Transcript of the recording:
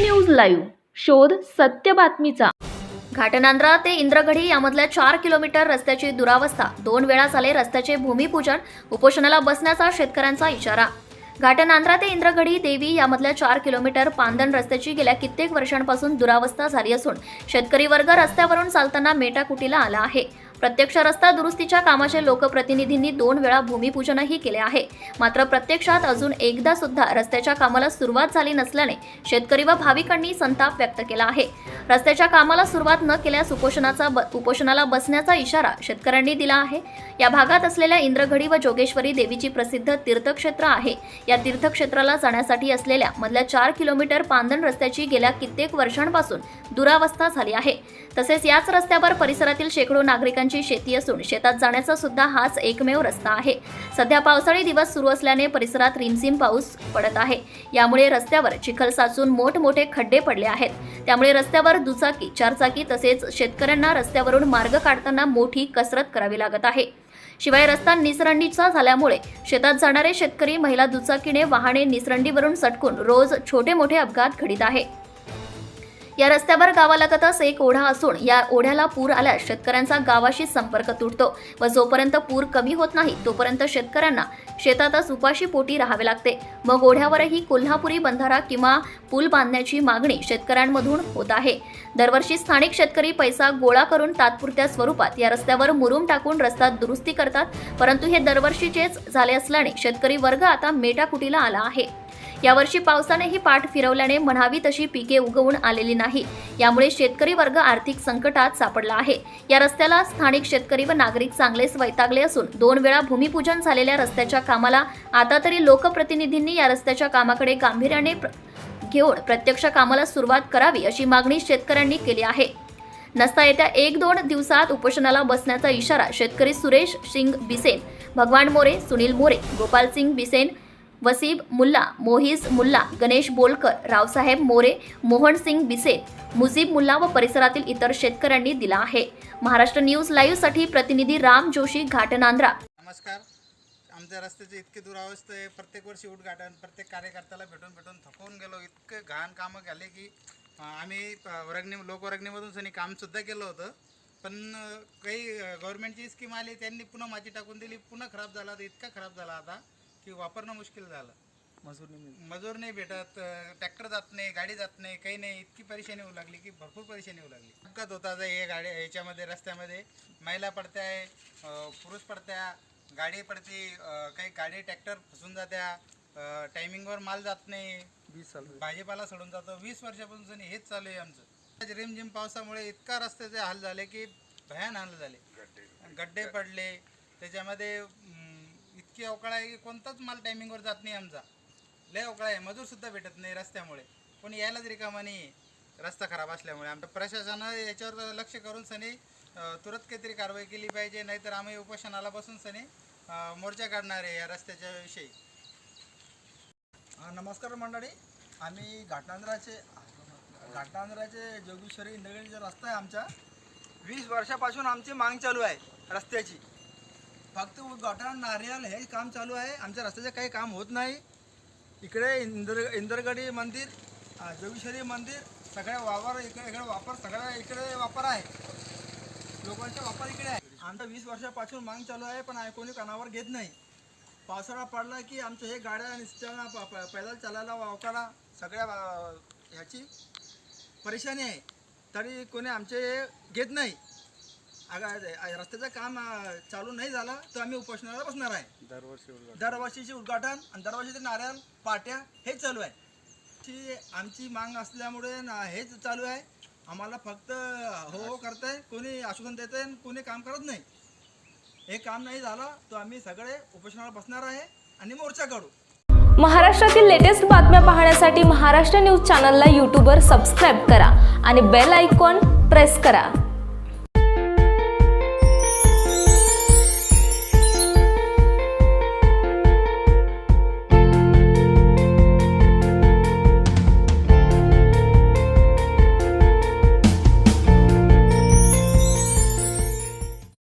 News live. शोध सत्य बातमीचा. घाटनांद्रा ते इंद्रगढी यामधल्या चार किलोमीटर रस्त्याची दुरावस्था. दोन वेळा झाले रस्त्याचे भूमिपूजन उपोषणाला बसण्याचा शेतकऱ्यांचा इशारा. घाटनांद्रा ते इंद्रगढी देवी यामधल्या चार किलोमीटर पांदन रस्त्याची गेल्या कित्येक वर्षांपासून दुरावस्था झाली असून शेतकरी वर्ग रस्त्यावरून चालताना मेटाकुटीला आला आहे. प्रत्यक्ष रस्ता दुरुस्तीच्या कामाचे लोकप्रतिनिधींनी दोन वेळा भूमिपूजनही केले आहे. मात्र प्रत्यक्षात अजून एकदा सुद्धा रस्त्याच्या कामाला सुरुवात झाली नसल्याने शेतकरी व भाविकांनी संताप व्यक्त केला आहे. रस्त्याच्या कामाला सुरुवात न केल्यास उपोषणाचा ब- उपोषणाला बसण्याचा इशारा शेतकऱ्यांनी दिला आहे. या भागात असलेल्या इंद्रघडी व जोगेश्वरी देवीची प्रसिद्ध तीर्थक्षेत्र आहे. या तीर्थक्षेत्राला जाण्यासाठी असलेल्या मधल्या चार किलोमीटर पांदण रस्त्याची गेल्या कित्येक वर्षांपासून दुरावस्था झाली आहे. तसेच याच रस्त्यावर परिसरातील शेकडो नागरिकांची शेती असून शेतात जाण्याचा सुद्धा हाच एकमेव रस्ता आहे. सध्या पावसाळी दिवस सुरू असल्याने परिसरात रिमझिम पाऊस पडत आहे. यामुळे रस्त्यावर चिखल साचून मोठमोठे खड्डे पडले आहेत. त्यामुळे रस्त्यावर दुचाकी चारचाकी तसेच शेतकऱ्यांना रस्त्यावरून मार्ग काढताना मोठी कसरत करावी लागत आहे. शिवाय रस्ता निसरंडीचा झाल्यामुळे शेतात जाणारे शेतकरी महिला दुचाकीने वाहने निसरंडीवरून सटकून रोज छोटे मोठे अपघात घडीत आहे. या रस्त्यावर गावालगतच एक ओढा असून या ओढ्याला पूर आल्यास शेतकऱ्यांचा गावाशी संपर्क तुटतो व जोपर्यंत पूर कमी होत नाही तोपर्यंत शेतकऱ्यांना शेतातच उपाशी पोटी राहावे लागते. मग ओढ्यावरही कोल्हापुरी बंधारा किंवा पूल बांधण्याची मागणी शेतकऱ्यांमधून होत आहे. दरवर्षी स्थानिक शेतकरी पैसा गोळा करून तात्पुरत्या स्वरूपात या रस्त्यावर मुरुम टाकून रस्ता दुरुस्ती करतात परंतु हे दरवर्षीचेच झाले असल्याने शेतकरी वर्ग आता मेटाकुटीला आला आहे. यावर्षी पावसानेही पाठ फिरवल्याने म्हणावी तशी पिके उगवून आलेली नाही. यामुळे शेतकरी वर्ग आर्थिक संकटात सापडला आहे. या रस्त्याला स्थानिक शेतकरी व नागरिक चांगलेच वैतागले असून दोन वेळा भूमिपूजन झालेल्या रस्त्याच्या कामाला आता तरी लोकप्रतिनिधींनी या रस्त्याच्या कामाकडे गांभीर्याने घेऊन प्रत्यक्ष कामाला सुरुवात करावी अशी मागणी शेतकऱ्यांनी केली आहे. नसता येत्या एक दोन दिवसात उपोषणाला बसण्याचा इशारा शेतकरी सुरेश सिंग बिसेन भगवान मोरे सुनील मोरे गोपाल सिंग बिसेन वसीब मुल्ला मोहिस मुल्ला गणेश बोलकर रावसाहेब मोरे मोहन सिंग बिसे मुजीब मुल्ला व परिसरातील इतर शेतकऱ्यांनी दिला आहे. महाराष्ट्र न्यूज लाईव्हसाठी प्रतिनिधी राम जोशी घाटनांद्रा. नमस्कार. आमच्या रस्त्याची इतकी दुरावस्था आहे. प्रत्येक वर्षी उद्घाटन प्रत्येक कार्यकर्त्याला भेटून भेटून थकवून गेलो. इतके घाण कामं झाले की आम्ही प- वर्गणी लोकवर्गणीमधून सनी कामसुद्धा केलं होतं. पण काही गव्हर्नमेंटची स्कीम आली त्यांनी पुन्हा माती टाकून दिली. पुन्हा खराब झाला. तर इतका खराब झाला आता. की वापरणं मुश्किल झालं. मजूर नाही. मजूर नाही भेटत ट्रॅक्टर जात नाही गाडी जात नाही काही नाही. इतकी परेशानी होऊ लागली की भरपूर परेशानी होऊ लागली. अपघात होता आता हे गाडी ह्याच्यामध्ये रस्त्यामध्ये. महिला पडत्या पुरुष पडत्या गाडी पडते काही गाडी ट्रॅक्टर फसून जात्या टायमिंगवर माल जात नाही. आहे. भाजीपाला सोडून जातो. वीस वर्षापासून हेच चालू आहे आमचं. आज रिमझिम पावसामुळे इतका रस्त्याचे हाल झाले की भयान हाल झाले. गड्डे पडले. त्याच्यामध्ये इतकी अवकाळ आहे की कोणताच माल टायमिंगवर जात नाही आमचा. लय अवकाळ आहे. मजूरसुद्धा भेटत नाही रस्त्यामुळे. पण यायलाच रिकामा नाही. रस्ता खराब असल्यामुळे. आमच्या प्रशासनानं याच्यावर लक्ष करून सनी तुरंत काहीतरी कारवाई केली पाहिजे. नाहीतर आम्ही उपोषणाला बसून सनी मोर्चा काढणार आहे या रस्त्याच्या विषयी. नमस्कार मंडळी. आम्ही घाटनांद्राचे घाटनांद्राचे जोगेश्वरी इंद्रगडीचा रस्ता आहे आमचा. वीस वर्षापासून आमची मांग चालू आहे रस्त्याची. फक्त उद्घाटन नारियल हे काम चालू आहे. आमच्या रस्त्याचं काही काम होत नाही. इकडे इंद्र इंद्रगडी मंदिर जोगेश्वरी मंदिर सगळ्या वावर इकडे इकडे वापर सगळ्या इकडे वापर आहे. लोकांचा वापर इकडे आहे. आमचा वीस वर्षापासून मांग चालू आहे पण कोणी कानावर घेत नाही. पावसाळा पडला की आमच्या हे गाड्या निसट्याला प- पैदल चालायला वावकाला सगळ्या ह्याची परेशानी आहे. तरी कोणी आमचे हे घेत नाही. अगा रस्त्याचं काम चालू नाही झालं तर आम्ही उपोषणाला बसणार आहे. दरवर्षीचे उद्घाटन आणि दरवर्षीचे नारळ पाट्या हेच चालू आहे. ची आमची मांग असल्यामुळे ना हेच चालू आहे. आम्हाला फक्त हो हो करताय कोणी आश्वासन देत आहे कोणी काम करत नाही. हे काम नाही झालं तर आम्ही सगळे उपोषणाला बसणार आहे आणि मोर्चा काढू. महाराष्ट्रातील लेटेस्ट बातम्या पाहण्यासाठी महाराष्ट्र न्यूज चॅनलला यूट्यूबवर सबस्क्राईब करा आणि बेल आयकॉन प्रेस करा.